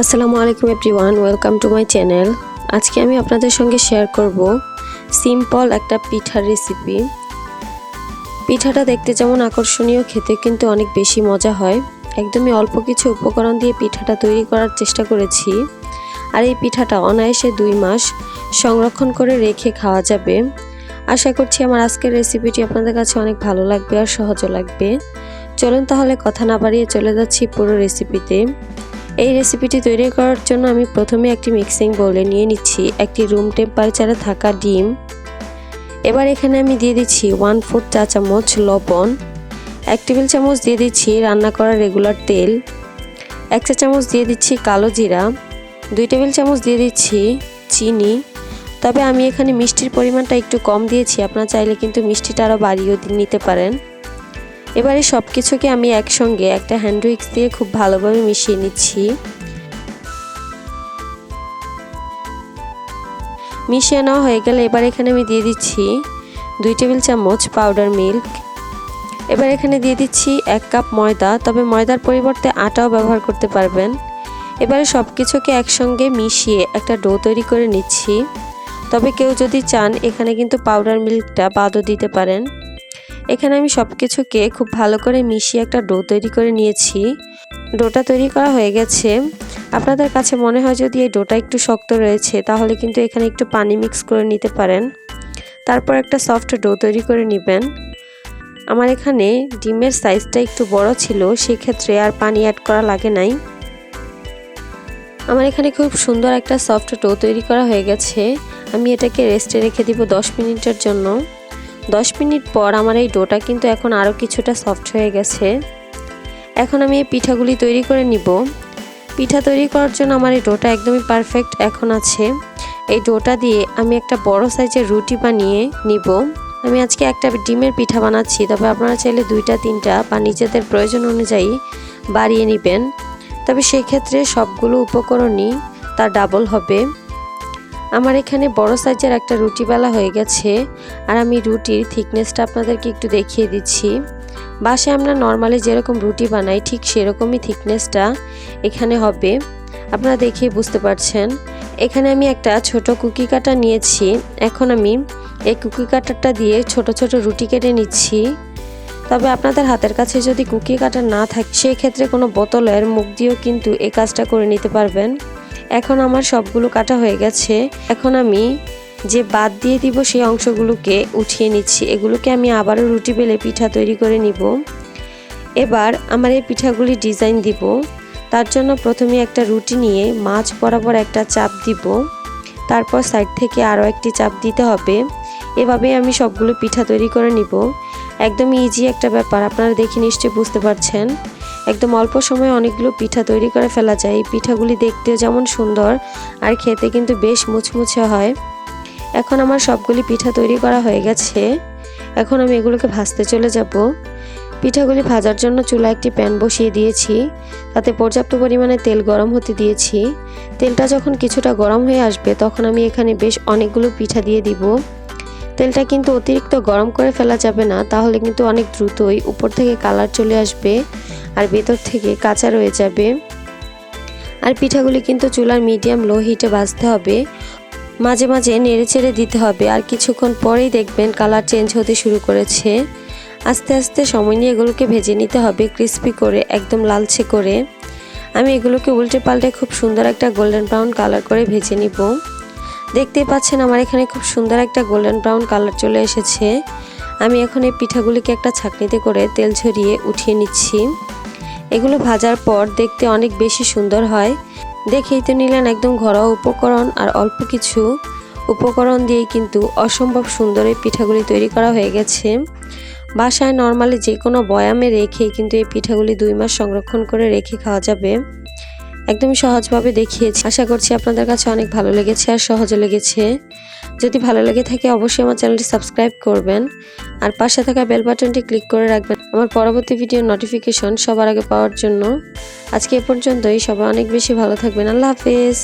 আসসালামু আলাইকুম everyone, welcome to my channel. আজকে আমি আপনাদের সঙ্গে শেয়ার করব সিম্পল একটা পিঠার রেসিপি। পিঠাটা দেখতে যেমন আকর্ষণীয়, খেতে কিন্তু অনেক বেশি মজা হয়। একদমই অল্প কিছু উপকরণ দিয়ে পিঠাটা তৈরি করার চেষ্টা করেছি। আর এই পিঠাটা অনায়াসে দুই মাস সংরক্ষণ করে রেখে খাওয়া যাবে। আশা করছি আমার আজকের রেসিপিটি আপনাদের কাছে অনেক ভালো লাগবে আর সহজও লাগবে। চলুন তাহলে কথা না বাড়িয়ে চলে যাচ্ছি পুরো রেসিপিতে। এই রেসিপিটি তৈরি করার জন্য আমি প্রথমে একটি মিক্সিং বোলে নিয়ে নিচ্ছি, একটি রুম টেম্পারেচারে থাকা ডিম। এবার এখানে আমি দিয়ে দিচ্ছি ওয়ান ফোর্থ চা চামচ লবণ, এক টেবিল চামচ দিয়ে দিচ্ছি রান্না করা রেগুলার তেল, এক চা চামচ দিয়ে দিচ্ছি কালো জিরা, দুই টেবিল চামচ দিয়ে দিচ্ছি চিনি। তবে আমি এখানে মিষ্টির পরিমাণটা একটু কম দিয়েছি, আপনারা চাইলে কিন্তু মিষ্টিটা আরও বাড়িয়েও নিতে পারেন। এবারে সব কিছুকে আমি একসঙ্গে একটা হ্যান্ড উইক্স দিয়ে খুব ভালোভাবে মিশিয়ে নিচ্ছি। মিশিয়ে নেওয়া হয়ে গেলে এবার এখানে আমি দিয়ে দিচ্ছি দুই টেবিল চামচ পাউডার মিল্ক এবার এখানে দিয়ে দিচ্ছি এক কাপ ময়দা, তবে ময়দার পরিবর্তে আটাও ব্যবহার করতে পারবেন। এবারে সব কিছুকে একসঙ্গে মিশিয়ে একটা ডো তৈরি করে নিচ্ছি। তবে কেউ যদি চান, এখানে কিন্তু পাউডার মিল্কটা বাদও দিতে পারেন। এখানে আমি সব কিছুকে খুব ভালো করে মিশিয়ে একটা ডো তৈরি করে নিয়েছি। ডোটা তৈরি করা হয়ে গেছে। আপনাদের কাছে মনে হয় যদি এই ডোটা একটু শক্ত রয়েছে, তাহলে কিন্তু এখানে একটু পানি মিক্স করে নিতে পারেন। তারপর একটা সফট ডো তৈরি করে নেবেন। আমার এখানে ডিমের সাইজটা একটু বড় ছিল, সেক্ষেত্রে আর পানি অ্যাড করা লাগে নাই। আমার এখানে খুব সুন্দর একটা সফট ডো তৈরি করা হয়ে গেছে। আমি এটাকে রেস্টে রেখে দিব দশ মিনিটের জন্য। দশ মিনিট পর আমার এই ডোটা কিন্তু এখন আরও কিছুটা সফট হয়ে গেছে। এখন আমি এই পিঠাগুলি তৈরি করে নিব। পিঠা তৈরি করার জন্য আমার এই ডোটা একদমই পারফেক্ট এখন আছে। এই ডোটা দিয়ে আমি একটা বড় সাইজের রুটি বানিয়ে নিব। আমি আজকে একটা ডিমের পিঠা বানাচ্ছি, তবে আপনারা চাইলে দুইটা, তিনটা বা নিজেদের প্রয়োজন অনুযায়ী বাড়িয়ে নেবেন। তবে সেক্ষেত্রে সবগুলো উপকরণই তার ডাবল হবে। আমার এখানে বড় সাইজের একটা রুটি বেলা হয়ে গেছে, আর আমি রুটির থিকনেসটা আপনাদেরকে একটু দেখিয়ে দিচ্ছি। বাসে আমরা নর্মালি যেরকম রুটি বানাই, ঠিক সেরকমই থিকনেসটা এখানে হবে। আপনারা দেখেই বুঝতে পারছেন। এখানে আমি একটা ছোট কুকি কাটা নিয়েছি। এখন আমি এই কুকি কাটারটা দিয়ে ছোট ছোট রুটি কেটে নিচ্ছি। তবে আপনাদের হাতের কাছে যদি কুকি কাটার না থাকে, সেক্ষেত্রে কোনো বোতলের মুখ দিয়েও কিন্তু এই কাজটা করে নিতে পারবেন। এখন আমার সবগুলো কাটা হয়ে গেছে। এখন আমি যে বাদ দিয়ে দিব সেই অংশগুলোকে উঠিয়ে নিচ্ছি। এগুলোকে আমি আবারও রুটি বেলে পিঠা তৈরি করে নিব। এবার আমার এই পিঠাগুলি ডিজাইন দিব। তার জন্য প্রথমে একটা রুটি নিয়ে মাছ বরাবর একটা চাপ দিব। তারপর সাইড থেকে আরও একটি চাপ দিতে হবে। এভাবে আমি সবগুলো পিঠা তৈরি করে নিব। একদম ইজি একটা ব্যাপার। আপনারা দেখে নিশ্চয়ই বুঝতে পারছেন। একদম অল্প সময়ে অনেকগুলো পিঠা তৈরি করে ফেলা যায়। এই পিঠাগুলি দেখতেও যেমন সুন্দর আর খেতে কিন্তু বেশ মুচমুচে হয়। এখন আমার সবগুলি পিঠা তৈরি করা হয়ে গেছে। এখন আমি এগুলোকে ভাজতে চলে যাব। পিঠাগুলি ভাজার জন্য চুলা একটি প্যান বসিয়ে দিয়েছি। তাতে পর্যাপ্ত পরিমাণে তেল গরম হতে দিয়েছি। তেলটা যখন কিছুটা গরম হয়ে আসবে, তখন আমি এখানে বেশ অনেকগুলো পিঠা দিয়ে দিব। তেলটা কিন্তু অতিরিক্ত গরম করে ফেলা যাবে না, তাহলে কিন্তু অনেক দ্রুতই উপর থেকে কালার চলে আসবে। আর ভেতর থেকে কাঁচা রয়ে যাবে। আর পিঠাগুলি কিন্তু চুলার মিডিয়াম লো হিটে ভাজতে হবে। মাঝে মাঝে নেড়ে চেড়ে দিতে হবে। আর কিছুক্ষণ পরেই দেখবেন কালার চেঞ্জ হতে শুরু করেছে। আস্তে আস্তে সময় নিয়ে এগুলোকে ভেজে নিতে হবে ক্রিস্পি করে, একদম লালচে করে। আমি এগুলোকে উল্টে পাল্টে খুব সুন্দর একটা গোল্ডেন ব্রাউন কালার করে ভেজে নিব। দেখতেই পাচ্ছেন আমার এখানে খুব সুন্দর একটা গোল্ডেন ব্রাউন কালার চলে এসেছে। আমি এখন এই পিঠাগুলিকে একটা ছাকনিতে করে তেল ঝরিয়ে উঠিয়ে নিচ্ছি। এগুলো ভাজার পর দেখতে অনেক বেশি সুন্দর হয়। দেখেই তো নিলেন একদম ঘরোয়া উপকরণ আর অল্প কিছু। উপকরণ দিয়ে কিন্তু অসম্ভব সুন্দর এই পিঠাগুলি তৈরি করা হয়ে গেছে। বাসায় নর্মালি যে কোনো বয়ামে রেখে কিন্তু এই পিঠাগুলি দুই মাস সংরক্ষণ করে রেখে খাওয়া যাবে। একদমই সহজভাবে দেখিয়েছি। আশা করছি আপনাদের কাছে অনেক ভালো লেগেছে আর সহজে লেগেছে। যদি ভালো লেগে থাকে অবশ্যই আমার চ্যানেলটি সাবস্ক্রাইব করবেন। আর পাশে থাকা বেল বাটনটি ক্লিক করে রাখবেন। আমার পরবর্তী ভিডিও নোটিফিকেশন সবার আগে পাওয়ার জন্য। আজকে এ পর্যন্তই। সবাই অনেক বেশি ভালো থাকবেন। আল্লাহ হাফেজ।